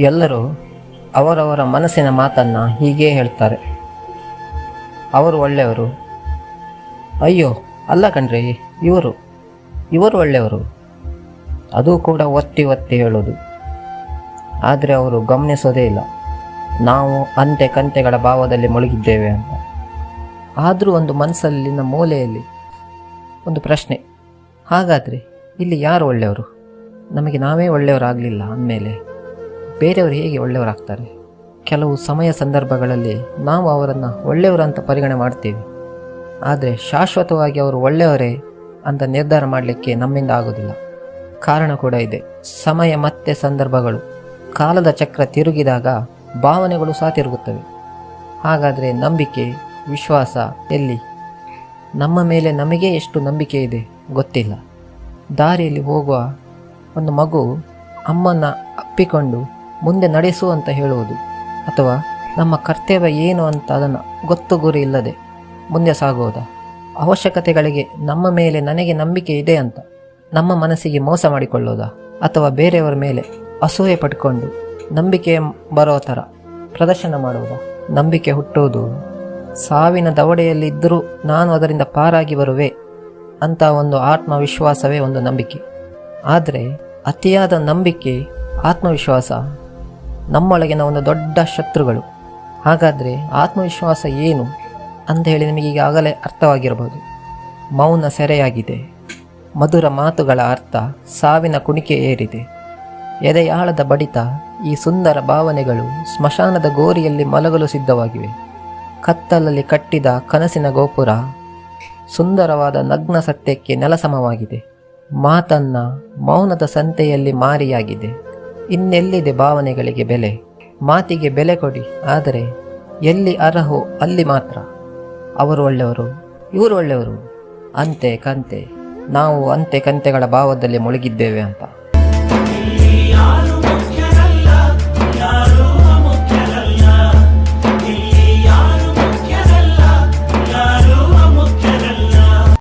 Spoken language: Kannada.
ಎಲ್ಲರೂ ಅವರವರ ಮನಸ್ಸಿನ ಮಾತನ್ನು ಹೀಗೇ ಹೇಳ್ತಾರೆ. ಅವರು ಒಳ್ಳೆಯವರು. ಅಯ್ಯೋ, ಅಲ್ಲ ಕಣ್ರಿ, ಇವರು ಇವರು ಒಳ್ಳೆಯವರು. ಅದು ಕೂಡ ಒತ್ತಿ ಒತ್ತಿ ಹೇಳೋದು. ಆದರೆ ಅವರು ಗಮನಿಸೋದೇ ಇಲ್ಲ. ನಾವು ಅಂತೆ ಕಂತೆಗಳ ಭಾವದಲ್ಲಿ ಮುಳುಗಿದ್ದೇವೆ ಅಂತ. ಆದರೂ ಒಂದು ಮನಸ್ಸಲ್ಲಿನ ಮೂಲೆಯಲ್ಲಿ ಒಂದು ಪ್ರಶ್ನೆ. ಹಾಗಾದರೆ ಇಲ್ಲಿ ಯಾರು ಒಳ್ಳೆಯವರು? ನಮಗೆ ನಾವೇ ಒಳ್ಳೆಯವರಾಗಲಿಲ್ಲ ಅಂದಮೇಲೆ. ಬೇರೆಯವರು ಹೇಗೆ ಒಳ್ಳೆಯವರಾಗ್ತಾರೆ? ಕೆಲವು ಸಮಯ ಸಂದರ್ಭಗಳಲ್ಲಿ ನಾವು ಅವರನ್ನು ಒಳ್ಳೆಯವರು ಅಂತ ಪರಿಗಣನೆ ಮಾಡ್ತೀವಿ. ಆದರೆ ಶಾಶ್ವತವಾಗಿ ಅವರು ಒಳ್ಳೆಯವರೇ ಅಂತ ನಿರ್ಧಾರ ಮಾಡಲಿಕ್ಕೆ ನಮ್ಮಿಂದ ಆಗೋದಿಲ್ಲ. ಕಾರಣ ಕೂಡ ಇದೆ. ಸಮಯ ಮತ್ತೆ ಸಂದರ್ಭಗಳು. ಕಾಲದ ಚಕ್ರ ತಿರುಗಿದಾಗ ಭಾವನೆಗಳು ಸಹ ತಿರುಗುತ್ತವೆ. ಹಾಗಾದರೆ ನಂಬಿಕೆ, ವಿಶ್ವಾಸ ಎಲ್ಲಿ? ನಮ್ಮ ಮೇಲೆ ನಮಗೆ ಎಷ್ಟು ನಂಬಿಕೆ ಇದೆ ಗೊತ್ತಿಲ್ಲ. ದಾರಿಯಲ್ಲಿ ಹೋಗುವ ಒಂದು ಮಗು ಅಮ್ಮನ ಅಪ್ಪಿಕೊಂಡು ಮುಂದೆ ನಡೆಸು ಅಂತ ಹೇಳುವುದು. ಅಥವಾ ನಮ್ಮ ಕರ್ತವ್ಯ ಏನು ಅಂತ ಅದನ್ನು ಗೊತ್ತು ಗುರಿ ಇಲ್ಲದೆ ಮುಂದೆ ಸಾಗುವುದಾ? ಅವಶ್ಯಕತೆಗಳಿಗೆ ನಮ್ಮ ಮೇಲೆ ನನಗೆ ನಂಬಿಕೆ ಇದೆ ಅಂತ ನಮ್ಮ ಮನಸ್ಸಿಗೆ ಮೋಸ ಮಾಡಿಕೊಳ್ಳೋದಾ ಅಥವಾ ಬೇರೆಯವರ ಮೇಲೆ ಅಸೂಯೆ ಪಟ್ಕೊಂಡು ನಂಬಿಕೆ ಬರೋ ಥರ ಪ್ರದರ್ಶನ ಮಾಡುವುದಾ? ನಂಬಿಕೆ ಹುಟ್ಟುವುದು. ಸಾವಿನ ದವಡೆಯಲ್ಲಿದ್ದರೂ ನಾನು ಅದರಿಂದ ಪಾರಾಗಿ ಬರುವೆ ಅಂತ ಒಂದು ಆತ್ಮವಿಶ್ವಾಸವೇ ಒಂದು ನಂಬಿಕೆ. ಆದರೆ ಅತಿಯಾದ ನಂಬಿಕೆ, ಆತ್ಮವಿಶ್ವಾಸ ನಮ್ಮೊಳಗಿನ ಒಂದು ದೊಡ್ಡ ಶತ್ರುಗಳು. ಹಾಗಾದರೆ ಆತ್ಮವಿಶ್ವಾಸ ಏನು? ಅಂತ ಹೇಳಿ ನಿಮಗೆ ಈಗಾಗಲೇ ಅರ್ಥವಾಗಿರಬಹುದು. ಮೌನ ಸೆರೆಯಾಗಿದೆ. ಮಧುರ ಮಾತುಗಳ ಅರ್ಥ ಸಾವಿನ ಕುಣಿಕೆ ಏರಿದೆ. ಎದೆಯಾಳದ ಬಡಿತ, ಈ ಸುಂದರ ಭಾವನೆಗಳು ಸ್ಮಶಾನದ ಗೋರಿಯಲ್ಲಿ ಮಲಗಲು ಸಿದ್ಧವಾಗಿವೆ. ಕತ್ತಲಲ್ಲಿ ಕಟ್ಟಿದ ಕನಸಿನ ಗೋಪುರ ಸುಂದರವಾದ ನಗ್ನ ಸತ್ಯಕ್ಕೆ ನೆಲಸಮವಾಗಿದೆ. ಮಾತನ್ನ ಮೌನದ ಸಂತೆಯಲ್ಲಿ ಮಾರಿಯಾಗಿದೆ. ಇನ್ನೆಲ್ಲಿದೆ ಭಾವನೆಗಳಿಗೆ ಬೆಲೆ? ಮಾತಿಗೆ ಬೆಲೆ ಕೊಡಿ, ಆದರೆ ಎಲ್ಲಿ ಅರ್ಹೋ ಅಲ್ಲಿ ಮಾತ್ರ. ಅವರು ಒಳ್ಳೆಯವರು, ಇವರು ಒಳ್ಳೆಯವರು. ಅಂತೆ ಕಂತೆ, ನಾವು ಅಂತೆ ಕಂತೆಗಳ ಭಾವದಲ್ಲಿ ಮುಳುಗಿದ್ದೇವೆ ಅಂತ.